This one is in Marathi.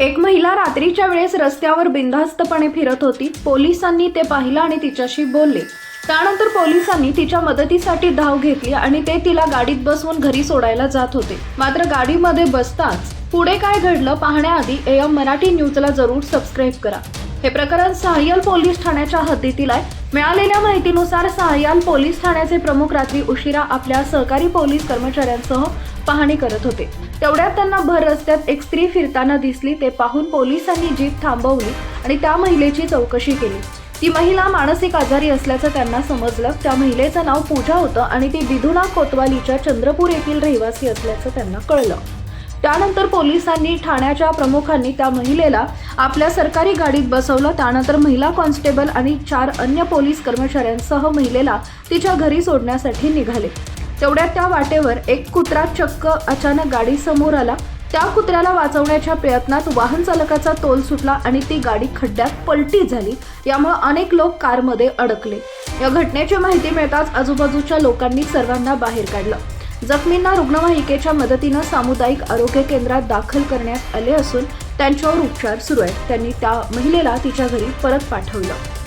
एक महिला रात्रीच्या वेळेस रस्त्यावर बिनधास्तपणे फिरत होती. पोलिसांनी ते पाहिलं आणि तिच्याशी बोलले. त्यानंतर पोलिसांनी तिच्या मदतीसाठी धाव घेतली आणि ते तिला गाडीत बसवून घरी सोडायला जात होते. मात्र गाडीमध्ये बसताच पुढे काय घडलं पाहण्याआधी एम मराठी न्यूजला जरूर सबस्क्राईब करा. हे प्रकरण सहाय्यल पोलीस ठाण्याच्या हद्दीतील आहे. मिळालेल्या माहितीनुसार सहाय्याल पोलीस ठाण्याचे प्रमुख रात्री उशिरा आपल्या सहकारी पोलीस कर्मचाऱ्यांसह पाहणी करत होते. तेवढ्यात त्यांना भर रस्त्यात एक स्त्री फिरताना दिसली ते पाहून पोलिसांनी जीप थांबवली आणि त्या महिलेची चौकशी केली. ती महिला मानसिक आजारी असल्याचं त्यांना समजलं. त्या महिलेचं नाव पूजा होतं आणि ती बिधुना कोतवालीच्या चंद्रपूर येथील रहिवासी असल्याचं त्यांना कळलं. त्यानंतर पोलिसांनी ठाण्याच्या प्रमुखांनी त्या महिलेला आपल्या सरकारी गाडीत बसवलं. त्यानंतर महिला कॉन्स्टेबल आणि चार अन्य पोलीस कर्मचाऱ्यांसह महिलेला तिच्या घरी सोडण्यासाठी निघाले. तेवढ्यात त्या वाटेवर एक कुत्रा चक्क अचानक गाडी समोर आला. त्या कुत्र्याला वाचवण्याच्या प्रयत्नात वाहन चालकाचा तोल सुटला आणि ती गाडी खड्ड्यात पलटी झाली. यामुळे अनेक लोक कारमध्ये अडकले. या घटनेची माहिती मिळताच आजूबाजूच्या लोकांनी सर्वांना बाहेर काढलं. जखमींना रुग्णवाहिकेच्या मदतीनं सामुदायिक आरोग्य केंद्रात दाखल करण्यात आले असून त्यांच्यावर उपचार सुरू आहेत. त्यांनी त्या महिलेला तिच्या घरी परत पाठवलं.